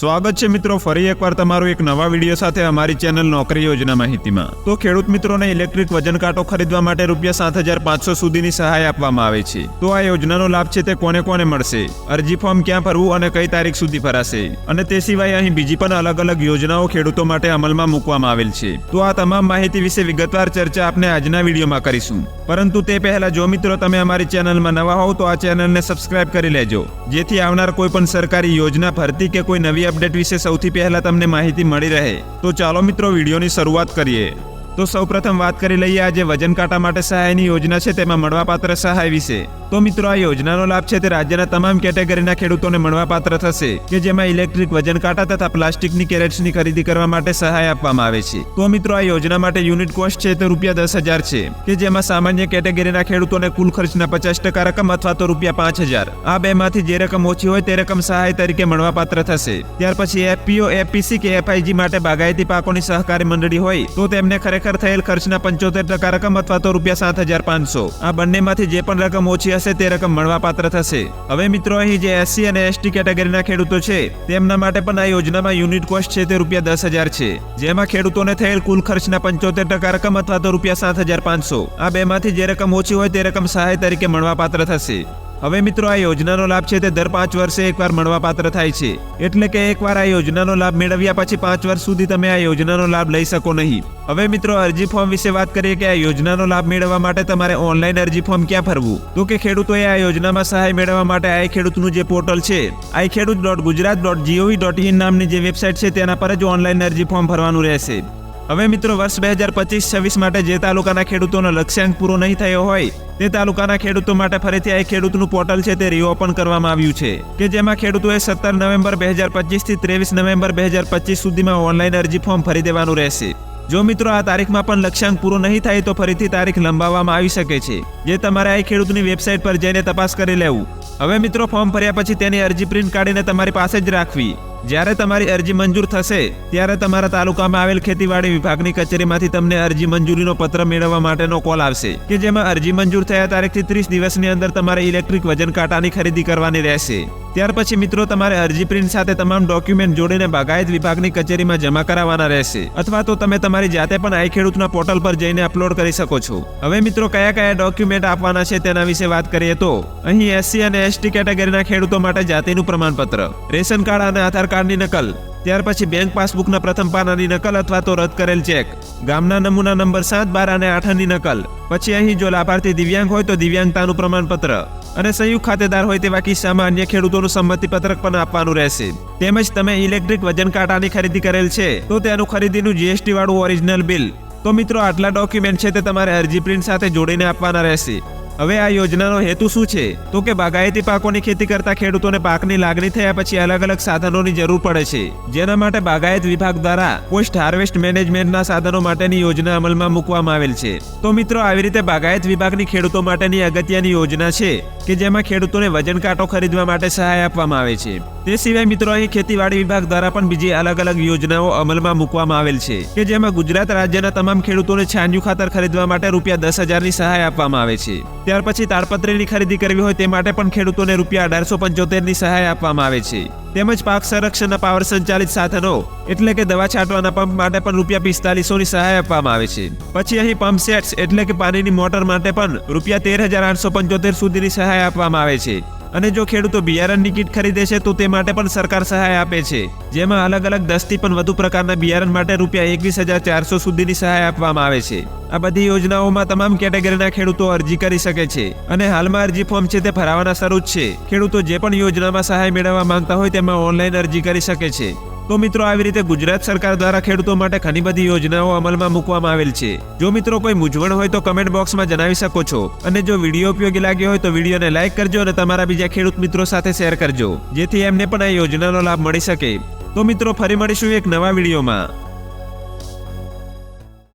સ્વાગત છે મિત્રો, ફરી એકવાર તમારું એક નવા વીડિયો સાથે અમારી ચેનલ નોકરી યોજના માહિતીમાં. તો ખેડૂત મિત્રોને ઇલેક્ટ્રિક વજન કાંટો ખરીદવા માટે રૂપિયા સાત હજાર પાંચસો સુધીની સહાય આપવામાં આવે છે. તો આ યોજનાનો લાભ છે તે કોને કોને મળશે? અરજી ફોર્મ ક્યાં ભરવું અને કઈ તારીખ સુધી ભરાશે? અને તે સિવાય અહીં બીજી પણ અલગ અલગ યોજનાઓ ખેડૂતો માટે અમલમાં મૂકવામાં આવેલ છે. તો આ તમામ માહિતી વિશે વિગતવાર ચર્ચા આપણે આજના વિડીયોમાં કરીશું. પરંતુ તે પહેલા જો મિત્રો તમે અમારી ચેનલમાં નવા હોવ તો આ ચેનલને સબસ્ક્રાઇબ કરી લેજો. જેથી આવનાર કોઈ પણ સરકારી યોજના, ભરતી કે કોઈ નવી અપડેટ વિશે સૌથી પહેલા તમને માહિતી મળી રહે. તો ચાલો મિત્રો વિડીયોની શરૂઆત કરીએ. તો સૌપ્રથમ વાત કરી લઈએ આજે વજન કાંટા માટે સહાયની યોજના છે, તેમાં મળવાપાત્ર સહાય વિશે. તો મિત્રો, આ યોજનાનો લાભ છે, તે રાજ્યના તમામ કેટેગરીના ખેડૂતોને મળવાપાત્ર થશે, કે જેમાં ઇલેક્ટ્રિક વજન કાંટા તથા પ્લાસ્ટિકની કેરેટ્સની ખરીદી કરવા માટે સહાય આપવામાં આવે છે. તો મિત્રો, આ યોજના માટે યુનિટ કોસ્ટ છે, તે રૂપિયા દસ હજાર છે, કે જેમાં સામાન્ય કેટેગરીના ખેડૂતોને કુલ ખર્ચના પચાસ ટકા રકમ અથવા તો રૂપિયા પાંચ હજાર. આ બેમાંથી જે રકમ ઓછી હોય, તે રકમ સહાય તરીકે મળવાપાત્ર થશે. ત્યાર પછી એફપીઓ એફપીસી કે એફઆઈજી માટે બાગાયતી પાકોની સહકારી મંડળી હોય, તો તેમને ખરેખર થયેલ ખર્ચના પંચોતેર ટકા રકમ અથવા તો રૂપિયા સાત હજાર પાંચસો. આ બંનેમાંથી જે પણ રકમ ઓછી હશે તે રકમ મળવાપાત્ર થશે. હવે મિત્રો અહીં જે એસસી અને એસટી કેટેગરીના ખેડૂતો છે, તેમના માટે પણ આ યોજનામાં યુનિટ કોસ્ટ છે તે રૂપિયા દસ હજાર છે. જેમાં ખેડૂતોને થયેલ કુલ ખર્ચના પંચોતેર ટકા રકમ અથવા તો રૂપિયા સાત હજાર પાંચસો. આ બેમાંથી જે રકમ ઓછી હોય તે રકમ સહાય તરીકે મળવાપાત્ર થશે. હવે મિત્રો, આ યોજનાનો લાભ છે તે દર પાંચ વર્ષે એકવાર મળવાપાત્ર થાય છે. એટલે કે એકવાર આ યોજનાનો લાભ મેળવ્યા પછી પાંચ વર્ષ સુધી તમે આ યોજનાનો લાભ લઈ શકો નહીં. હવે મિત્રો, અરજી ફોર્મ વિશે વાત કરીએ કે આ યોજનાનો લાભ મેળવવા માટે તમારે ઓનલાઈન અરજી ફોર્મ ક્યાં ભરવું? તો કે ખેડૂતોએ આ યોજનામાં સહાય મેળવવા માટે આઈ ખેડૂતનું જે પોર્ટલ છે, I Khedut dot Gujarat dot GOV dot in નામની જે વેબસાઇટ છે, તેના પર જ ઓનલાઈન અરજી ફોર્મ ભરવાનું રહેશે. હવે મિત્રો, વર્ષ બે હજાર પચીસ છવ્વીસ માટે જે તાલુકાના ખેડૂતોનો લક્ષ્યાંક પૂરો નહીં થયો હોય, તે તાલુકાના ખેડૂતો માટે ફરીથી આ ખેડૂતનું પોર્ટલ છે તે રીઓપન કરવામાં આવ્યું છે, કે જેમાં ખેડૂતોએ સત્તર નવેમ્બર બે હજાર પચીસથી ત્રેવીસ નવેમ્બર બે હજાર પચીસ સુધીમાં ઓનલાઈન અરજી ફોર્મ ભરી દેવાનું રહેશે. જો મિત્રો, આ તારીખમાં પણ લક્ષ્યાંક પૂરો નહીં થાય, તો ફરીથી તારીખ લંબાવવામાં આવી શકે છે, જે તમારે આ ખેડૂતની વેબસાઇટ પર જઈને તપાસ કરી લેવું. હવે મિત્રો, ફોર્મ ભર્યા પછી તેની અરજી પ્રિન્ટ કાઢીને તમારી પાસે જ રાખવી. જ્યારે તમારી અરજી મંજૂર થશે, ત્યારે તમારા તાલુકામાં આવેલ ખેતીવાડી વિભાગની કચેરીમાંથી તમને અરજી મંજૂરીનો પત્ર મેળવવા માટેનો કોલ આવશે, કે જેમાં અરજી મંજૂર થયા તારીખથી ત્રીસ દિવસની અંદર તમારે ઇલેક્ટ્રિક વજન કાંટાની ખરીદી કરવાની રહેશે. ત્યાર પછી મિત્રો તમારે અરજી પ્રિન્ટ સાથે તમામ ડોક્યુમેન્ટ જોડીને બાગાયત વિભાગની કચેરીમાં જમા કરાવવાના રહેશે. અથવા તો તમે તમારી જાતે પણ આઈ ખેડૂતના પોર્ટલ પર જઈને અપલોડ કરી શકો છો. હવે મિત્રો કયા કયા ડોક્યુમેન્ટ આપવાના છે તેના વિશે વાત કરીએ તો, અહીં એસસી અને એસટી કેટેગરીના ખેડૂતો માટે જાતિનું પ્રમાણપત્ર, રેશન કાર્ડ અને આધાર કાર્ડની નકલ ત્યાર પછી બેંક પાસબુકના પ્રથમ પાનાની નકલ અથવા તો રદ કરેલ ચેક ગામના નમૂના નંબર સાત, બાર અને આઠની નકલ. પછી અહીં જો લાભાર્થી દિવ્યાંગ હોય તો દિવ્યાંગતાનું પ્રમાણપત્ર. અને સંયુક્ત ખાતેદાર હોય તેવા કિસ્સામાં અન્ય ખેડૂતોનું સંમતિપત્રક પણ આપવાનું રહેશે. તેમજ તમે ઇલેક્ટ્રિક વજન કાંટાની ખરીદી કરેલ છે, તો તેનું ખરીદીનું જીએસટી વાળું ઓરિજિનલ બિલ તો મિત્રો, આટલા ડોક્યુમેન્ટ છે તે તમારે અરજી પ્રિન્ટ સાથે જોડીને આપવાના રહેશે. હવે આ યોજનાનો હેતુ શું છે? તો કે બાગાયતી પાકોની ખેતી કરતા ખેડૂતોને પાકની લાગણી થયા પછી અલગ અલગ સાધનોની જરૂર પડે છે. જેના માટે બાગાયત વિભાગ દ્વારા પોસ્ટ હાર્વેસ્ટ મેનેજમેન્ટના સાધનો માટેની યોજના અમલમાં મૂકવામાં આવેલ છે. તો મિત્રો, આવી રીતે બાગાયત વિભાગની ખેડૂતો માટેની અગત્યની યોજના છે કે જેમાં ખેડૂતોને વજન કાંટો ખરીદવા માટે સહાય આપવામાં આવે છે. તે સિવાય મિત્રો, અહીં ખેતીવાડી વિભાગ દ્વારા પણ બીજી અલગ અલગ યોજનાઓ અમલમાં મૂકવામાં આવેલ છે કે જેમાં ગુજરાત રાજ્યના તમામ ખેડૂતોને છાણિયું ખાતર ખરીદવા માટે રૂપિયા દસ હજારની સહાય આપવામાં આવે છે. ત્યાર પછી તાડપત્રીની ખરીદી કરવી હોય તે માટે પણ ખેડૂતોને રૂપિયા અઢારસો પંચોતેરની સહાય આપવામાં આવે છે. તેમજ પાક સંરક્ષણના પાવર સંચાલિત સાધનો એટલે કે દવા છાંટવાના પંપ માટે પણ રૂપિયા પિસ્તાલીસોની સહાય આપવામાં આવે છે. પછી અહીં પંપ સેટ્સ એટલે કે પાણીની મોટર માટે પણ રૂપિયા તેર હજાર આઠસો પંચોતેર સુધીની સહાય આપવામાં આવે છે. અને જો ખેડૂતો બિયારણની કીટ ખરીદે છે, તો તે માટે પણ સરકાર સહાય આપે છે. જેમાં અલગ અલગ દસથી પણ વધુ પ્રકારના બિયારણ માટે રૂપિયા એકવીસ હજાર ચારસો સુધીની સહાય આપવામાં આવે છે. આ બધી યોજનાઓમાં તમામ કેટેગરીના ખેડૂતો અરજી કરી શકે છે અને હાલમાં અરજી ફોર્મ છે તે ભરાવાના શરૂ જ છે. ખેડૂતો જે પણ યોજનામાં સહાય મેળવવા માંગતા હોય, તેમાં ઓનલાઈન અરજી કરી શકે છે. તો મિત્રો, આવી રીતે ગુજરાત સરકાર દ્વારા ખેડૂતો માટે ઘણી બધી યોજનાઓ અમલમાં મૂકવામાં આવેલ છે. જો મિત્રો કોઈ મૂંઝવણ હોય તો કમેન્ટ બોક્સમાં જણાવી શકો છો. અને જો વીડિયો ઉપયોગી લાગ્યો હોય તો વિડીયોને લાઇક કરજો અને તમારા બીજા ખેડૂત મિત્રો સાથે શેર કરજો. જેથી એમને પણ આ યોજનાનો લાભ મળી શકે. તો મિત્રો, ફરી મળીશું એક નવા વિડીયોમાં.